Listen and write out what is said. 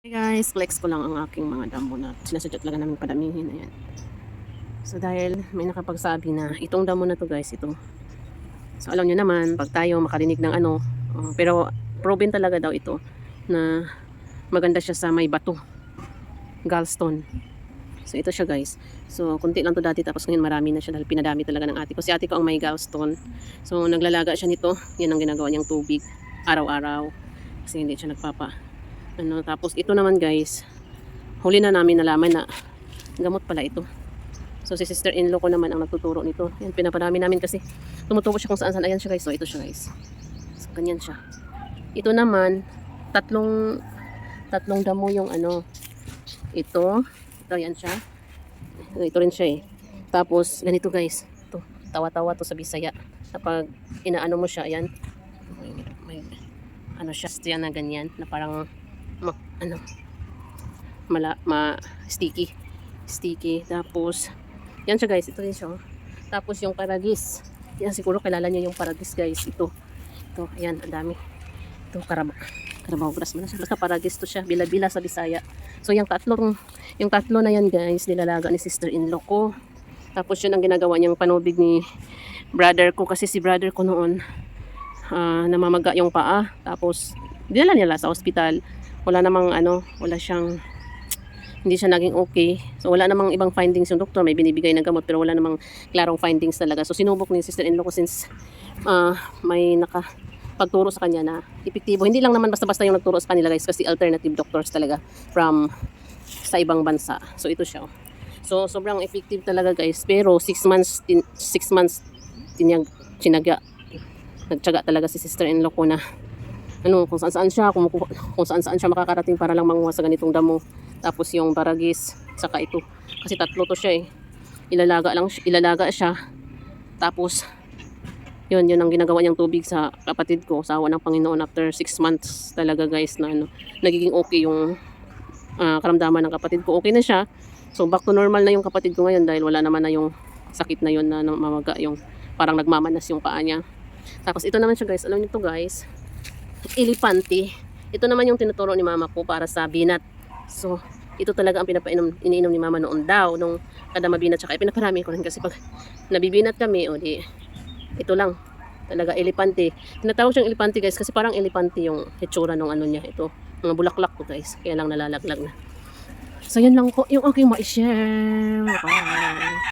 Hey guys, flex ko lang ang aking mga damo na sinasadya talaga namin padamihin. Ayan. So dahil may nakapagsabi na itong damo na to guys, ito. So alam nyo naman, pag tayo makarinig ng ano, uh, pero proven talaga daw ito na maganda siya sa may bato. Gallstone. So ito siya guys. So kunti lang to dati tapos ngayon marami na siya dahil pinadami talaga ng ate ko. Si ate ko ang may gallstone. So naglalaga siya nito. Yan ang ginagawa niyang tubig araw-araw. Kasi hindi siya nagpapa ano, tapos ito naman guys, huli na namin nalaman na gamot pala ito. So si sister-in-law ko naman ang nagtuturo nito. Yan, pinaparami namin kasi tumutubo siya kung saan saan. Ayan siya guys. So ito siya guys. So ganyan siya. Ito naman, tatlong tatlong damo yung ano. Ito. Ito yan siya. Ito rin siya eh. Tapos ganito guys. Ito. Tawa-tawa to sa Bisaya. Kapag inaano mo siya, ayan. May, may, ano siya, yan na ganyan. Na parang ma, ano? Mala, ma sticky. Sticky tapos yan siya guys ito din siya oh. tapos yung paragis yan siguro kilala niyo yung paragis guys ito. Ito ayan ang dami. Ito karaba karabaw grass mo na siya. Basta paragis to siya bila-bila sa Bisaya. So yung tatlong yung tatlo na yan guys nilalaga ni sister in law ko. Tapos yun ang ginagawa niyang panubig ni brother ko kasi si brother ko noon ah, namamaga yung paa. Tapos dinala nila sa ospital wala namang ano, wala siyang hindi siya naging okay. So wala namang ibang findings yung doktor, may binibigay ng gamot pero wala namang klarong findings talaga. So sinubok ni sister-in-law ko since ah, may naka pagturo sa kanya na epektibo. Hindi lang naman basta-basta yung nagturo sa kanila guys kasi alternative doctors talaga from sa ibang bansa. So ito siya. So sobrang effective talaga guys. Pero 6 months 6 months tinyag sinaga nagtiyaga talaga si sister-in-law ko na ano, kung saan saan siya, kung, kung saan saan siya makakarating para lang manguha sa ganitong damo. Tapos yung baragis, saka ito. Kasi tatlo to siya eh. Ilalaga lang, ilalaga siya. Tapos, yun, yun ang ginagawa niyang tubig sa kapatid ko, sa awa ng Panginoon after 6 months talaga guys na ano, nagiging okay yung ah, karamdaman ng kapatid ko. Okay na siya. So back to normal na yung kapatid ko ngayon dahil wala naman na yung sakit na yun na mamaga yung parang nagmamanas yung paa niya. Tapos ito naman siya guys, alam niyo to guys, elepante. Ito naman yung tinuturo ni mama ko para sa binat. So, ito talaga ang pinapainom, iniinom ni mama noon daw, nung kada mabinat. Kaya pinaparami ko rin kasi pag nabibinat kami, o di, ito lang. Talaga, elepante. Tinatawag siyang elepante guys kasi parang elepante yung hitsura ng ano niya. Ito, mga bulaklak ko guys. Kaya lang nalalaglag na. So, yun lang po yung aking ma-share. Bye.